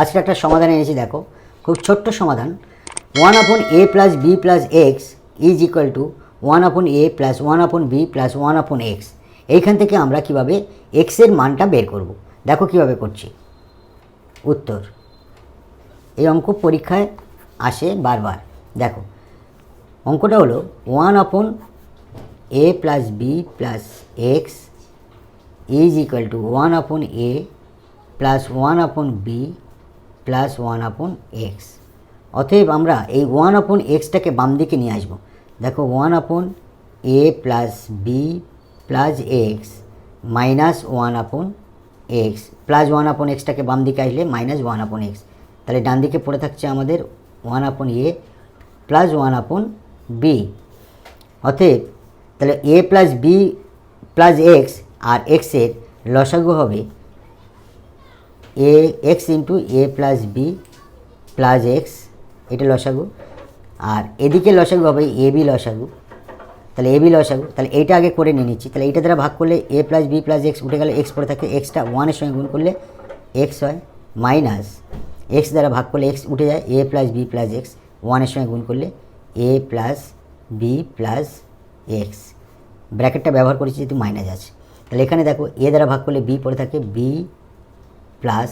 আজকে একটা সমাধান এনেছি, দেখো। খুব ছোট্ট সমাধান। One upon a plus b plus x is equal to one upon a plus one upon b plus one upon x এইখান থেকে আমরা কীভাবে এক্সের মানটা বের করব? দেখো কীভাবে করছি। উত্তর। এই অঙ্ক পরীক্ষায় আসে বারবার। দেখো, অঙ্কটা হলো one upon a plus b plus x is equal to one upon a plus one upon b plus one upon x অতএব আমরা এই ওয়ান আপন এক্সটাকে বাম দিকে নিয়ে আসব। দেখো one upon a plus b plus x minus one upon x plus one upon এক্সটাকে বাম দিকে আসলে মাইনাস ওয়ান আপন এক্স তাহলে ডান দিকে পড়ে থাকছে আমাদের one upon a plus one upon b অতএব তাহলে a plus b plus x আর এক্সের লসাগু হবে a x into a plus b plus x এটা লসাগু। আর এদিকে লসাগু হবে এ বি লসাগু। তাহলে এ বি লসাগু। তাহলে এইটা আগে করে নিয়ে নিচ্ছি। তাহলে এইটা দ্বারা ভাগ করলে a plus b plus x উঠে গেলে এক্স পড়ে থাকে এক্সটা ওয়ানের সঙ্গে গুণ করলে এক্স হয় মাইনাস এক্স দ্বারা ভাগ করলে এক্স উঠে যায় a plus b plus x ওয়ানের সঙ্গে গুণ করলে a plus b plus x ব্র্যাকেটটা ব্যবহার করেছি যেহেতু মাইনাস আছে। তাহলে এখানে দেখো এ দ্বারা ভাগ করলে বি পড়ে থাকে বি প্লাস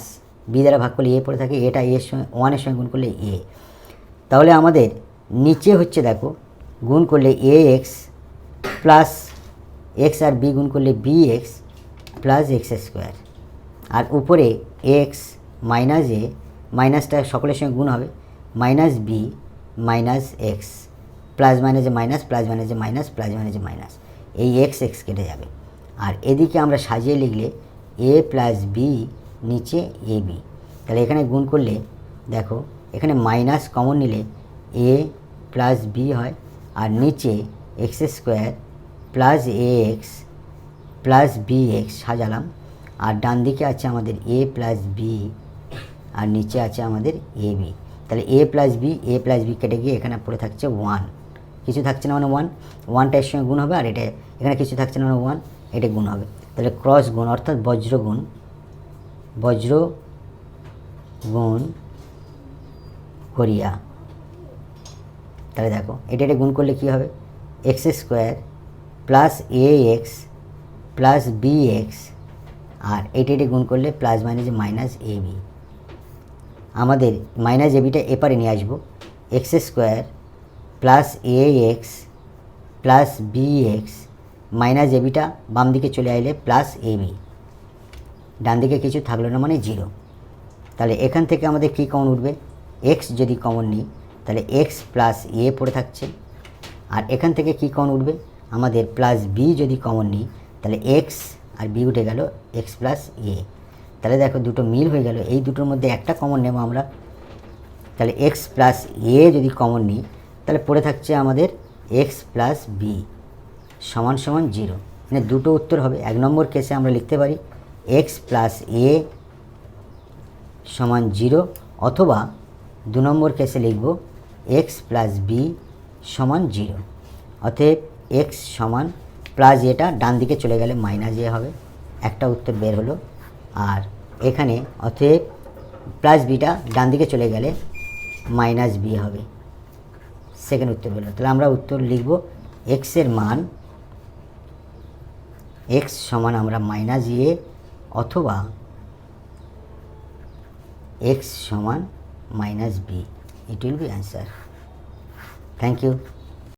বি দ্বারা ভাগ করলে এ পড়ে থাকে, এটা এর সঙ্গে, ওয়ানের সঙ্গে গুণ করলে এ। তাহলে আমাদের নিচে হচ্ছে দেখো, গুণ করলে এ এক্স প্লাস এক্স আর বি গুণ করলে b x plus x square. আর উপরে এক্স মাইনাস এ, মাইনাসটা সকলের সঙ্গে গুণ হবে, minus b minus x, plus মাইনাসে মাইনাস, প্লাস মাইনাসে মাইনাস, প্লাস মাইনাসে মাইনাস, এই এক্স এক্স কেটে যাবে। আর এদিকে আমরা সাজিয়ে লিখলে এ প্লাস বি নিচে এ বি তাহলে এখানে গুণ করলে, দেখো, এখানে মাইনাস কমন নিলে এ প্লাস বি হয়, আর নিচে x square plus a x plus b x সাজালাম, আর ডান দিকে আছে আমাদের এ প্লাস বি আর নিচে আছে আমাদের এ বি তাহলে a plus b a plus b কেটে গিয়ে এখানে পড়ে থাকছে ওয়ান কিছু থাকছে না মানে ওয়ান ওয়ানটা এর সঙ্গে গুণ হবে, আর এটা, এখানে কিছু থাকছে না মানে ওয়ান এটা গুণ হবে। তাহলে ক্রস গুণ, অর্থাৎ বজ্র গুণ বজ্র, গুণ করিয়া। তাহলে দেখো, এটা এটা গুণ করলে কী হবে? X square plus a x plus b x আর এটা এটা গুণ করলে plus minus minus a b আমাদের মাইনাস এবিটা এপারে নিয়ে আসব। X square plus a x plus b x minus এবিটা বাম দিকে চলে আইলে প্লাস এ বি ডান দিকে কিছু থাকল না মানে জিরো। তাহলে এখান থেকে আমাদের কী কমন উঠবে? এক্স যদি কমন নিই, তাহলে এক্স প্লাস এ পড়ে থাকছে। আর এখান থেকে কী কমন উঠবে? আমাদের প্লাস বি যদি কমন নিই, তাহলে এক্স আর বি উঠে গেল এক্স প্লাস এ তাহলে দেখো দুটো মিল হয়ে গেল, এই দুটোর মধ্যে একটা কমন নেব আমরা। তাহলে এক্স প্লাস এ যদি কমন নিই, তাহলে পড়ে থাকছে আমাদের এক্স প্লাস বি সমান সমান জিরো। মানে দুটো উত্তর হবে, এক নম্বর কেসে আমরা লিখতে পারি। এক্স প্লাস এ সমান জিরো অথবা দু নম্বর কেসে লিখব এক্স প্লাস বি সমান জিরো অতএব এক্স সমান প্লাস এটা ডান দিকে চলে গেলে মাইনাস এ হবে। একটা উত্তর বের হলো। আর এখানে অতএব প্লাস বিটা ডান দিকে চলে গেলে মাইনাস বি হবে। সেকেন্ড উত্তর বেরোলো তাহলে আমরা উত্তর লিখব এক্সের মান এক্স সমান আমরা মাইনাস এ অথবা এক্স সমান minus b it will be answer thank you